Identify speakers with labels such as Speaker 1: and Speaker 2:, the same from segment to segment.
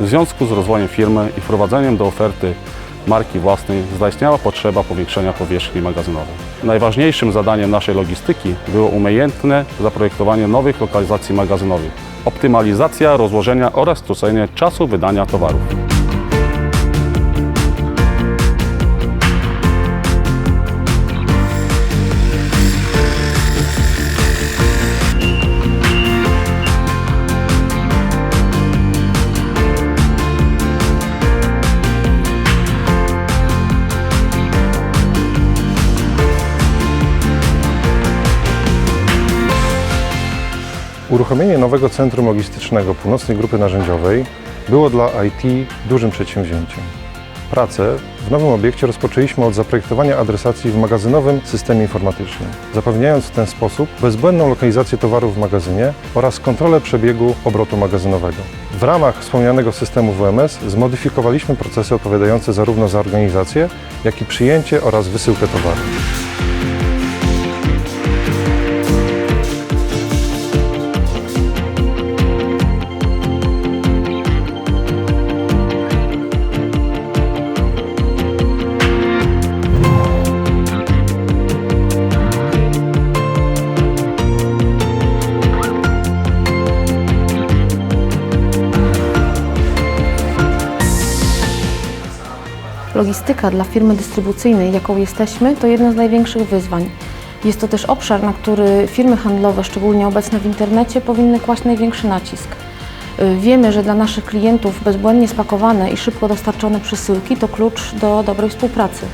Speaker 1: W związku z rozwojem firmy i wprowadzeniem do oferty marki własnej zaistniała potrzeba powiększenia powierzchni magazynowej. Najważniejszym zadaniem naszej logistyki było umiejętne zaprojektowanie nowych lokalizacji magazynowych, optymalizacja rozłożenia oraz skrócenie czasu wydania towarów.
Speaker 2: Uruchomienie nowego centrum logistycznego Północnej Grupy Narzędziowej było dla IT dużym przedsięwzięciem. Pracę w nowym obiekcie rozpoczęliśmy od zaprojektowania adresacji w magazynowym systemie informatycznym, zapewniając w ten sposób bezbłędną lokalizację towarów w magazynie oraz kontrolę przebiegu obrotu magazynowego. W ramach wspomnianego systemu WMS zmodyfikowaliśmy procesy odpowiadające zarówno za organizację, jak i przyjęcie oraz wysyłkę towaru.
Speaker 3: Logistyka dla firmy dystrybucyjnej, jaką jesteśmy, to jedno z największych wyzwań. Jest to też obszar, na który firmy handlowe, szczególnie obecne w internecie, powinny kłaść największy nacisk. Y, Wiemy, że dla naszych klientów bezbłędnie spakowane i szybko dostarczone przesyłki to klucz do dobrej współpracy.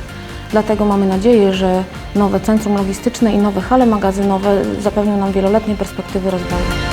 Speaker 3: Dlatego mamy nadzieję, że nowe centrum logistyczne i nowe hale magazynowe zapewnią nam wieloletnie perspektywy rozwoju.